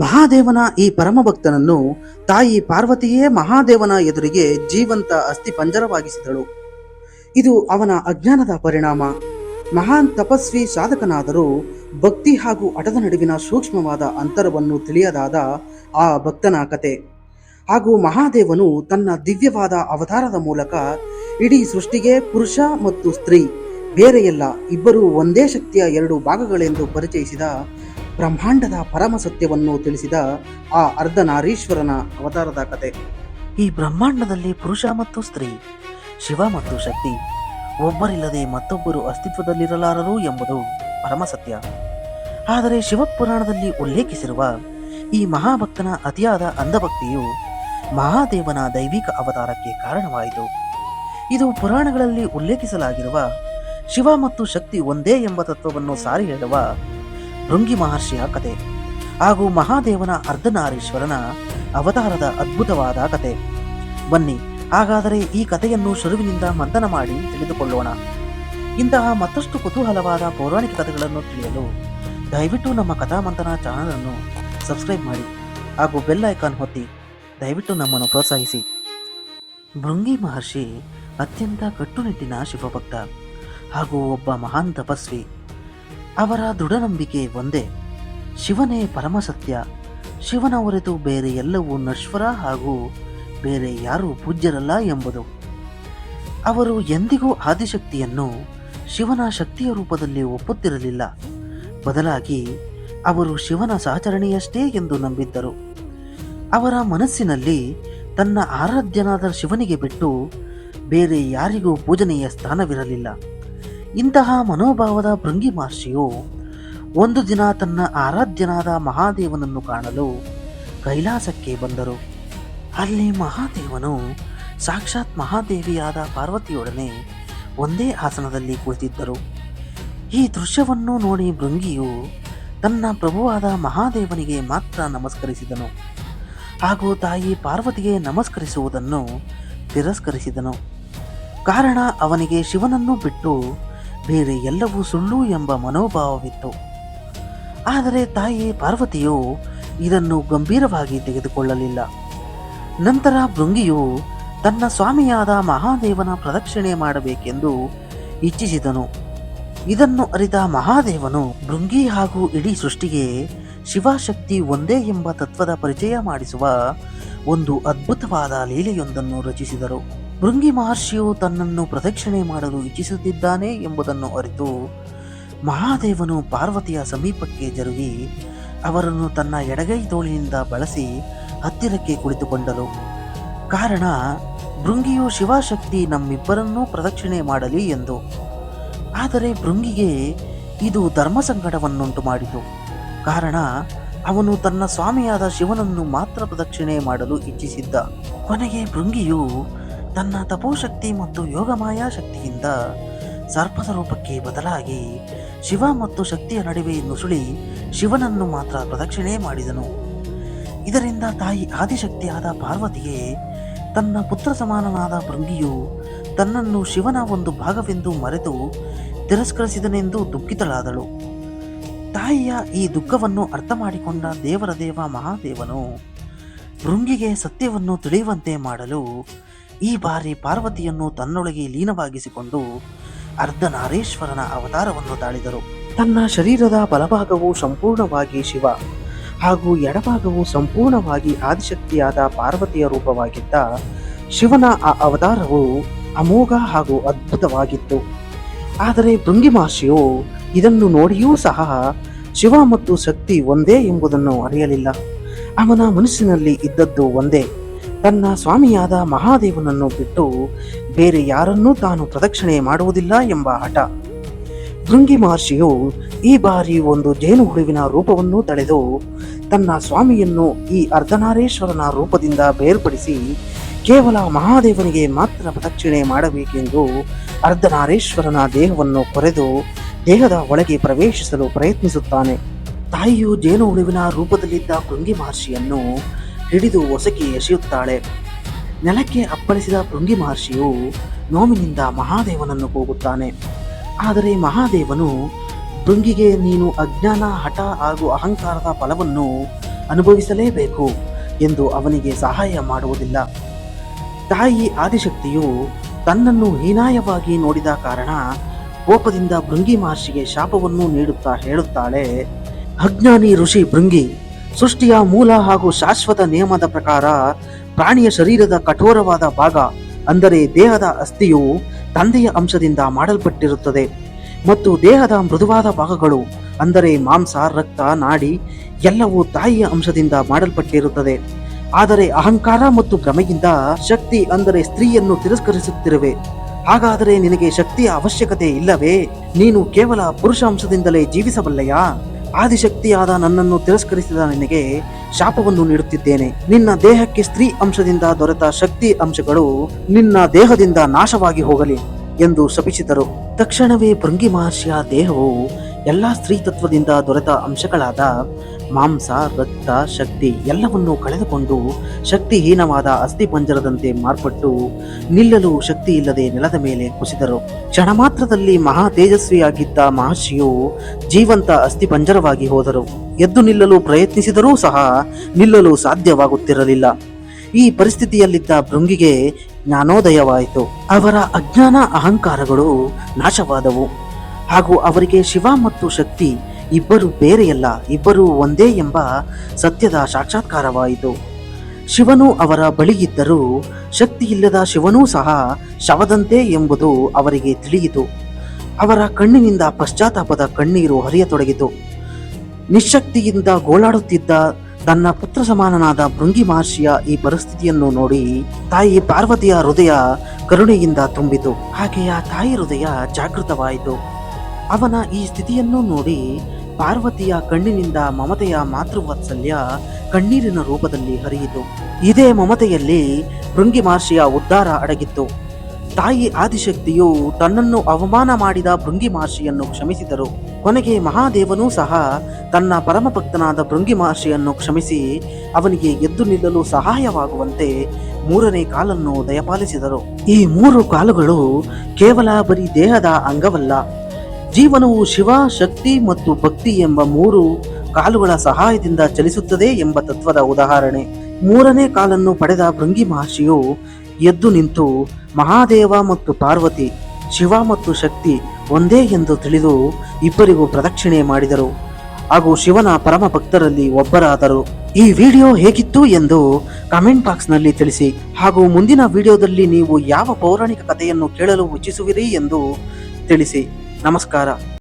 ಮಹಾದೇವನ ಈ ಪರಮಭಕ್ತನನ್ನು ತಾಯಿ ಪಾರ್ವತಿಯೇ ಮಹಾದೇವನ ಎದುರಿಗೆ ಜೀವಂತ ಅಸ್ಥಿ ಪಂಜರವಾಗಿಸಿದಳು. ಇದು ಅವನ ಅಜ್ಞಾನದ ಪರಿಣಾಮ. ಮಹಾನ್ ತಪಸ್ವಿ ಸಾಧಕನಾದರೂ ಭಕ್ತಿ ಹಾಗೂ ಹಠದ ನಡುವಿನ ಸೂಕ್ಷ್ಮವಾದ ಅಂತರವನ್ನು ತಿಳಿಯದಾದ ಆ ಭಕ್ತನ ಕತೆ. ಹಾಗೂ ಮಹಾದೇವನು ತನ್ನ ದಿವ್ಯವಾದ ಅವತಾರದ ಮೂಲಕ ಇಡೀ ಸೃಷ್ಟಿಗೆ ಪುರುಷ ಮತ್ತು ಸ್ತ್ರೀ, ಬೇರೆಯಲ್ಲ, ಇಬ್ಬರು ಒಂದೇ ಶಕ್ತಿಯ ಎರಡು ಭಾಗಗಳೆಂದು ಪರಿಚಯಿಸಿದ ಬ್ರಹ್ಮಾಂಡದ ಪರಮ ಸತ್ಯವನ್ನು ತಿಳಿಸಿದ ಆ ಅರ್ಧನಾರೀಶ್ವರನ ಅವತಾರದ ಕತೆ. ಈ ಬ್ರಹ್ಮಾಂಡದಲ್ಲಿ ಪುರುಷ ಮತ್ತು ಸ್ತ್ರೀ, ಶಿವ ಮತ್ತು ಶಕ್ತಿ, ಒಬ್ಬರಿಲ್ಲದೆ ಮತ್ತೊಬ್ಬರು ಅಸ್ತಿತ್ವದಲ್ಲಿರಲಾರರು ಎಂಬುದು ಪರಮ ಸತ್ಯ. ಆದರೆ ಶಿವಪುರಾಣದಲ್ಲಿ ಉಲ್ಲೇಖಿಸಿರುವ ಈ ಮಹಾಭಕ್ತನ ಅತಿಯಾದ ಅಂಧಭಕ್ತಿಯು ಮಹಾದೇವನ ದೈವಿಕ ಅವತಾರಕ್ಕೆ ಕಾರಣವಾಯಿತು. ಇದು ಪುರಾಣಗಳಲ್ಲಿ ಉಲ್ಲೇಖಿಸಲಾಗಿರುವ ಶಿವ ಮತ್ತು ಶಕ್ತಿ ಒಂದೇ ಎಂಬ ತತ್ವವನ್ನು ಸಾರಿ ಹೇಳುವ ಭೃಂಗಿ ಮಹರ್ಷಿಯ ಕತೆ ಹಾಗೂ ಮಹಾದೇವನ ಅರ್ಧನಾರೀಶ್ವರನ ಅವತಾರದ ಅದ್ಭುತವಾದ ಕತೆ. ಬನ್ನಿ, ಹಾಗಾದರೆ ಈ ಕಥೆಯನ್ನು ಶುರುವಿನಿಂದ ಮಂಥನ ಮಾಡಿ ತಿಳಿದುಕೊಳ್ಳೋಣ. ಇಂತಹ ಮತ್ತಷ್ಟು ಕುತೂಹಲವಾದ ಪೌರಾಣಿಕ ಕಥೆಗಳನ್ನು ತಿಳಿಯಲು ದಯವಿಟ್ಟು ನಮ್ಮ ಕಥಾಮಂಥನ ಚಾನಲ್ ಅನ್ನು ಸಬ್ಸ್ಕ್ರೈಬ್ ಮಾಡಿ ಹಾಗೂ ಬೆಲ್ ಐಕಾನ್ ಹೊತ್ತಿ ದಯವಿಟ್ಟು ನಮ್ಮನ್ನು ಪ್ರೋತ್ಸಾಹಿಸಿ. ಭೃಂಗಿ ಮಹರ್ಷಿ ಅತ್ಯಂತ ಕಟ್ಟುನಿಟ್ಟಿನ ಶಿವಭಕ್ತ ಹಾಗೂ ಒಬ್ಬ ಮಹಾನ್ ತಪಸ್ವಿ ಅವರ ದೃಢನಂಬಿಕೆ ಒಂದೇ. ಶಿವನೇ ಪರಮಸತ್ಯ. ಶಿವನ ಹೊರತು ಬೇರೆ ಎಲ್ಲವೂ ನಶ್ವರ ಹಾಗೂ ಬೇರೆ ಯಾರೂ ಪೂಜ್ಯರಲ್ಲ ಎಂಬುದು. ಅವರು ಎಂದಿಗೂ ಆದಿಶಕ್ತಿಯನ್ನು ಶಿವನ ಶಕ್ತಿಯ ರೂಪದಲ್ಲಿ ಒಪ್ಪುತ್ತಿರಲಿಲ್ಲ. ಬದಲಾಗಿ ಅವರು ಶಿವನ ಸಹಚರಣೆಯಷ್ಟೇ ಎಂದು ನಂಬಿದ್ದರು. ಅವರ ಮನಸ್ಸಿನಲ್ಲಿ ತನ್ನ ಆರಾಧ್ಯನಾದ ಶಿವನಿಗೆ ಬಿಟ್ಟು ಬೇರೆ ಯಾರಿಗೂ ಪೂಜನೀಯ ಸ್ಥಾನವಿರಲಿಲ್ಲ. ಇಂತಹ ಮನೋಭಾವದ ಭೃಂಗಿ ಮಹರ್ಷಿಯು ಒಂದು ದಿನ ತನ್ನ ಆರಾಧ್ಯನಾದ ಮಹಾದೇವನನ್ನು ಕಾಣಲು ಕೈಲಾಸಕ್ಕೆ ಬಂದರು. ಅಲ್ಲಿ ಮಹಾದೇವನು ಸಾಕ್ಷಾತ್ ಮಹಾದೇವಿಯಾದ ಪಾರ್ವತಿಯೊಡನೆ ಒಂದೇ ಆಸನದಲ್ಲಿ ಕುಳಿತಿದ್ದರು. ಈ ದೃಶ್ಯವನ್ನು ನೋಡಿ ಭೃಂಗಿಯು ತನ್ನ ಪ್ರಭುವಾದ ಮಹಾದೇವನಿಗೆ ಮಾತ್ರ ನಮಸ್ಕರಿಸಿದನು. ಹಾಗೂ ತಾಯಿ ಪಾರ್ವತಿಗೆ ನಮಸ್ಕರಿಸುವುದನ್ನು ತಿರಸ್ಕರಿಸಿದನು. ಕಾರಣ ಅವನಿಗೆ ಶಿವನನ್ನು ಬಿಟ್ಟು ಬೇರೆ ಎಲ್ಲವೂ ಸುಳ್ಳು ಎಂಬ ಮನೋಭಾವವಿತ್ತು. ಆದರೆ ತಾಯಿ ಪಾರ್ವತಿಯು ಇದನ್ನು ಗಂಭೀರವಾಗಿ ತೆಗೆದುಕೊಳ್ಳಲಿಲ್ಲ. ನಂತರ ಭೃಂಗಿಯು ತನ್ನ ಸ್ವಾಮಿಯಾದ ಮಹಾದೇವನ ಪ್ರದಕ್ಷಿಣೆ ಮಾಡಬೇಕೆಂದು ಇಚ್ಛಿಸಿದನು. ಇದನ್ನು ಅರಿತ ಮಹಾದೇವನು ಭೃಂಗಿ ಹಾಗೂ ಇಡೀ ಸೃಷ್ಟಿಗೆ ಶಿವಶಕ್ತಿ ಒಂದೇ ಎಂಬ ತತ್ವದ ಪರಿಚಯ ಮಾಡಿಸುವ ಒಂದು ಅದ್ಭುತವಾದ ಲೀಲೆಯೊಂದನ್ನು ರಚಿಸಿದರು. ಭೃಂಗಿ ಮಹರ್ಷಿಯು ತನ್ನನ್ನು ಪ್ರದಕ್ಷಿಣೆ ಮಾಡಲು ಇಚ್ಛಿಸುತ್ತಿದ್ದಾನೆ ಎಂಬುದನ್ನು ಅರಿತು ಮಹಾದೇವನು ಪಾರ್ವತಿಯ ಸಮೀಪಕ್ಕೆ ಜರುಗಿ ಅವರನ್ನು ತನ್ನ ಎಡಗೈ ತೋಳಿನಿಂದ ಬಳಸಿ ಹತ್ತಿರಕ್ಕೆ ಕುಳಿತುಕೊಂಡರು ಕಾರಣ ಭೃಂಗಿಯು ಶಿವಶಕ್ತಿ ನಮ್ಮಿಬ್ಬರನ್ನೂ ಪ್ರದಕ್ಷಿಣೆ ಮಾಡಲಿ ಎಂದು. ಆದರೆ ಭೃಂಗಿಗೆ ಇದು ಧರ್ಮ ಸಂಕಟವನ್ನುಂಟು ಮಾಡಿತು. ಕಾರಣ, ಅವನು ತನ್ನ ಸ್ವಾಮಿಯಾದ ಶಿವನನ್ನು ಮಾತ್ರ ಪ್ರದಕ್ಷಿಣೆ ಮಾಡಲು ಇಚ್ಛಿಸಿದ್ದ. ಕೊನೆಗೆ ಭೃಂಗಿಯು ತನ್ನ ತಪೋಶಕ್ತಿ ಮತ್ತು ಯೋಗಮಾಯಾ ಶಕ್ತಿಯಿಂದ ಸರ್ಪದ ರೂಪಕ್ಕೆ ಬದಲಾಗಿ ಶಿವ ಮತ್ತು ಶಕ್ತಿಯ ನಡುವೆ ನುಸುಳಿ ಶಿವನನ್ನು ಮಾತ್ರ ಪ್ರದಕ್ಷಿಣೆ ಮಾಡಿದನು. ಇದರಿಂದ ತಾಯಿ ಆದಿಶಕ್ತಿಯಾದ ಪಾರ್ವತಿಗೆ ತನ್ನ ಪುತ್ರ ಸಮಾನನಾದ ಭೃಂಗಿಯು ತನ್ನನ್ನು ಶಿವನ ಒಂದು ಭಾಗವೆಂದು ಮರೆತು ತಿರಸ್ಕರಿಸಿದನೆಂದು ದುಃಖಿತಳಾದಳು. ತಾಯಿಯ ಈ ದುಃಖವನ್ನು ಅರ್ಥ ಮಾಡಿಕೊಂಡ ದೇವರ ದೇವ ಮಹಾದೇವನು ಭೃಂಗಿಗೆ ಸತ್ಯವನ್ನು ತಿಳಿಯುವಂತೆ ಮಾಡಲು ಈ ಬಾರಿ ಪಾರ್ವತಿಯನ್ನು ತನ್ನೊಳಗೆ ಲೀನವಾಗಿಸಿಕೊಂಡು ಅರ್ಧನಾರೇಶ್ವರನ ಅವತಾರವನ್ನು ತಾಳಿದರು. ತನ್ನ ಶರೀರದ ಬಲಭಾಗವು ಸಂಪೂರ್ಣವಾಗಿ ಶಿವ ಹಾಗೂ ಎಡಭಾಗವು ಸಂಪೂರ್ಣವಾಗಿ ಆದಿಶಕ್ತಿಯಾದ ಪಾರ್ವತಿಯ ರೂಪವಾಗಿದ್ದ ಶಿವನ ಆ ಅವತಾರವು ಅಮೋಘ ಹಾಗೂ ಅದ್ಭುತವಾಗಿತ್ತು. ಆದರೆ ಭೃಂಗಿ ಮಹರ್ಷಿಯು ಇದನ್ನು ನೋಡಿಯೂ ಸಹ ಶಿವ ಮತ್ತು ಶಕ್ತಿ ಒಂದೇ ಎಂಬುದನ್ನು ಅರಿಯಲಿಲ್ಲ. ಅವನ ಮನಸ್ಸಿನಲ್ಲಿ ಇದ್ದದ್ದು ಒಂದೇ. ತನ್ನ ಸ್ವಾಮಿಯಾದ ಮಹಾದೇವನನ್ನು ಬಿಟ್ಟು ಬೇರೆ ಯಾರನ್ನೂ ತಾನು ಪ್ರದಕ್ಷಿಣೆ ಮಾಡುವುದಿಲ್ಲ ಎಂಬ ಹಠ. ಭೃಂಗಿ ಮಹರ್ಷಿಯು ಈ ಬಾರಿ ಒಂದು ಜೇನು ಹುಳುವಿನ ರೂಪವನ್ನು ತಳೆದು ತನ್ನ ಸ್ವಾಮಿಯನ್ನು ಈ ಅರ್ಧನಾರೇಶ್ವರನ ರೂಪದಿಂದ ಬೇರ್ಪಡಿಸಿ ಕೇವಲ ಮಹಾದೇವನಿಗೆ ಮಾತ್ರ ಪ್ರದಕ್ಷಿಣೆ ಮಾಡಬೇಕೆಂದು ಅರ್ಧನಾರೇಶ್ವರನ ದೇಹವನ್ನು ಕೊರೆದು ದೇಹದ ಒಳಗೆ ಪ್ರವೇಶಿಸಲು ಪ್ರಯತ್ನಿಸುತ್ತಾನೆ. ತಾಯಿಯು ಜೇನು ಹುಳುವಿನ ರೂಪದಲ್ಲಿದ್ದ ಕೃಂಗಿ ಮಹರ್ಷಿಯನ್ನು ಹಿಡಿದು ಒಸಕಿ ಎಸೆಯುತ್ತಾಳೆ. ನೆಲಕ್ಕೆ ಅಪ್ಪಳಿಸಿದ ಭೃಂಗಿ ಮಹರ್ಷಿಯು ನೋವಿನಿಂದ ಮಹಾದೇವನನ್ನು ಕೂಗುತ್ತಾನೆ. ಆದರೆ ಮಹಾದೇವನು ಭೃಂಗಿಗೆ ನೀನು ಅಜ್ಞಾನ, ಹಠ ಹಾಗೂ ಅಹಂಕಾರದ ಫಲವನ್ನು ಅನುಭವಿಸಲೇಬೇಕು ಎಂದು ಅವನಿಗೆ ಸಹಾಯ ಮಾಡುವುದಿಲ್ಲ. ತಾಯಿ ಆದಿಶಕ್ತಿಯು ತನ್ನನ್ನು ಹೀನಾಯವಾಗಿ ನೋಡಿದ ಕಾರಣ ಕೋಪದಿಂದ ಭೃಂಗಿ ಮಹರ್ಷಿಗೆ ಶಾಪವನ್ನು ನೀಡುತ್ತಾ ಹೇಳುತ್ತಾಳೆ, ಅಜ್ಞಾನಿ ಋಷಿ ಭೃಂಗಿ ಸೃಷ್ಟಿಯ ಮೂಲ ಹಾಗೂ ಶಾಶ್ವತ ನಿಯಮದ ಪ್ರಕಾರ ಪ್ರಾಣಿಯ ಶರೀರದ ಕಠೋರವಾದ ಭಾಗ, ಅಂದರೆ ದೇಹದ ಅಸ್ಥಿಯು ತಂದೆಯ ಅಂಶದಿಂದ ಮಾಡಲ್ಪಟ್ಟಿರುತ್ತದೆ. ಮತ್ತು ದೇಹದ ಮೃದುವಾದ ಭಾಗಗಳು, ಅಂದರೆ ಮಾಂಸ, ರಕ್ತ, ನಾಡಿ, ಎಲ್ಲವೂ ತಾಯಿಯ ಅಂಶದಿಂದ ಮಾಡಲ್ಪಟ್ಟಿರುತ್ತದೆ. ಆದರೆ ಅಹಂಕಾರ ಮತ್ತು ಭ್ರಮೆಯಿಂದ ಶಕ್ತಿ, ಅಂದರೆ ಸ್ತ್ರೀಯನ್ನು ತಿರಸ್ಕರಿಸುತ್ತಿರುವೆ. ಹಾಗಾದರೆ ನಿನಗೆ ಶಕ್ತಿಯ ಅವಶ್ಯಕತೆ ಇಲ್ಲವೇ? ನೀನು ಕೇವಲ ಪುರುಷ ಅಂಶದಿಂದಲೇ ಜೀವಿಸಬಲ್ಲೆಯಾ ಆದಿಶಕ್ತಿಯಾದ ನನ್ನನ್ನು ತಿರಸ್ಕರಿಸಿದ ನಿನಗೆ ಶಾಪವನ್ನು ನೀಡುತ್ತಿದ್ದೇನೆ. ನಿನ್ನ ದೇಹಕ್ಕೆ ಸ್ತ್ರೀ ಅಂಶದಿಂದ ದೊರೆತ ಶಕ್ತಿ ಅಂಶಗಳು ನಿನ್ನ ದೇಹದಿಂದ ನಾಶವಾಗಿ ಹೋಗಲಿ ಎಂದು ಶಪಿಸಿದರು. ತಕ್ಷಣವೇ ಭೃಂಗಿ ಮಹರ್ಷಿಯ ದೇಹವು ಎಲ್ಲಾ ಸ್ತ್ರೀ ತತ್ವದಿಂದ ದೊರೆತ ಅಂಶಗಳಾದ ಮಾಂಸ, ರಕ್ತ, ಶಕ್ತಿ ಎಲ್ಲವನ್ನೂ ಕಳೆದುಕೊಂಡು ಶಕ್ತಿಹೀನವಾದ ಅಸ್ಥಿಪಂಜರದಂತೆ ಮಾರ್ಪಟ್ಟು ನಿಲ್ಲಲು ಶಕ್ತಿ ಇಲ್ಲದೆ ನೆಲದ ಮೇಲೆ ಕುಸಿದರು. ಕ್ಷಣ ಮಾತ್ರದಲ್ಲಿ ಮಹಾ ತೇಜಸ್ವಿಯಾಗಿದ್ದ ಮಹರ್ಷಿಯು ಜೀವಂತ ಅಸ್ಥಿಪಂಜರವಾಗಿ ಹೋದರು. ಎದ್ದು ನಿಲ್ಲಲು ಪ್ರಯತ್ನಿಸಿದರೂ ಸಹ ನಿಲ್ಲಲು ಸಾಧ್ಯವಾಗುತ್ತಿರಲಿಲ್ಲ. ಈ ಪರಿಸ್ಥಿತಿಯಲ್ಲಿದ್ದ ಭೃಂಗಿಗೆ ಜ್ಞಾನೋದಯವಾಯಿತು. ಅವರ ಅಜ್ಞಾನ ಅಹಂಕಾರಗಳು ನಾಶವಾದವು. ಹಾಗೂ ಅವರಿಗೆ ಶಿವ ಮತ್ತು ಶಕ್ತಿ ಇಬ್ಬರು ಬೇರೆಯಲ್ಲ, ಇಬ್ಬರು ಒಂದೇ ಎಂಬ ಸತ್ಯದ ಸಾಕ್ಷಾತ್ಕಾರವಾಯಿತು. ಶಿವನು ಅವರ ಬಳಿಯಿದ್ದರೂ ಶಕ್ತಿ ಇಲ್ಲದ ಶಿವನೂ ಸಹ ಶವದಂತೆ ಎಂಬುದು ಅವರಿಗೆ ತಿಳಿಯಿತು. ಅವರ ಕಣ್ಣಿನಿಂದ ಪಶ್ಚಾತ್ತಾಪದ ಕಣ್ಣೀರು ಹರಿಯತೊಡಗಿತು. ನಿಶಕ್ತಿಯಿಂದ ಗೋಳಾಡುತ್ತಿದ್ದ ತನ್ನ ಪುತ್ರ ಸಮಾನನಾದ ಭೃಂಗಿ ಮಹರ್ಷಿಯ ಈ ಪರಿಸ್ಥಿತಿಯನ್ನು ನೋಡಿ ತಾಯಿ ಪಾರ್ವತಿಯ ಹೃದಯ ಕರುಣೆಯಿಂದ ತುಂಬಿತು. ಹಾಗೆಯ ತಾಯಿ ಹೃದಯ ಜಾಗೃತವಾಯಿತು. ಅವನ ಈ ಸ್ಥಿತಿಯನ್ನು ನೋಡಿ ಪಾರ್ವತಿಯ ಕಣ್ಣಿನಿಂದ ಮಮತೆಯ ಮಾತೃವಾತ್ಸಲ್ಯ ಕಣ್ಣೀರಿನ ರೂಪದಲ್ಲಿ ಹರಿಯಿತು. ಇದೇ ಮಮತೆಯಲ್ಲಿ ಭೃಂಗಿ ಮಹರ್ಷಿಯ ಉದ್ಧಾರ ಅಡಗಿತ್ತು. ತಾಯಿ ಆದಿಶಕ್ತಿಯು ತನ್ನನ್ನು ಅವಮಾನ ಮಾಡಿದ ಭೃಂಗಿ ಮಹರ್ಷಿಯನ್ನು ಕ್ಷಮಿಸಿದರು. ಕೊನೆಗೆ ಮಹಾದೇವನೂ ಸಹ ತನ್ನ ಪರಮಭಕ್ತನಾದ ಭೃಂಗಿ ಮಹರ್ಷಿಯನ್ನು ಕ್ಷಮಿಸಿ ಅವನಿಗೆ ಎದ್ದು ನಿಲ್ಲಲು ಸಹಾಯವಾಗುವಂತೆ ಮೂರನೇ ಕಾಲನ್ನು ದಯಪಾಲಿಸಿದರು. ಈ ಮೂರು ಕಾಲುಗಳು ಕೇವಲ ಬರೀ ದೇಹದ ಅಂಗವಲ್ಲ ಜೀವನವು ಶಿವ, ಶಕ್ತಿ ಮತ್ತು ಭಕ್ತಿ ಎಂಬ ಮೂರು ಕಾಲುಗಳ ಸಹಾಯದಿಂದ ಚಲಿಸುತ್ತದೆ ಎಂಬ ತತ್ವದ ಉದಾಹರಣೆ. ಮೂರನೇ ಕಾಲನ್ನು ಪಡೆದ ಭೃಂಗಿ ಮಹರ್ಷಿಯು ಎದ್ದು ನಿಂತು ಮಹಾದೇವ ಮತ್ತು ಪಾರ್ವತಿ, ಶಿವ ಮತ್ತು ಶಕ್ತಿ ಒಂದೇ ಎಂದು ತಿಳಿದು ಇಬ್ಬರಿಗೂ ಪ್ರದಕ್ಷಿಣೆ ಮಾಡಿದರು. ಹಾಗೂ ಶಿವನ ಪರಮ ಭಕ್ತರಲ್ಲಿ ಒಬ್ಬರಾದರು. ಈ ವಿಡಿಯೋ ಹೇಗಿತ್ತು ಎಂದು ಕಮೆಂಟ್ ಬಾಕ್ಸ್ನಲ್ಲಿ ತಿಳಿಸಿ. ಹಾಗೂ ಮುಂದಿನ ವಿಡಿಯೋದಲ್ಲಿ ನೀವು ಯಾವ ಪೌರಾಣಿಕ ಕಥೆಯನ್ನು ಕೇಳಲು ಇಚ್ಛಿಸುವಿರಿ ಎಂದು ತಿಳಿಸಿ. ನಮಸ್ಕಾರ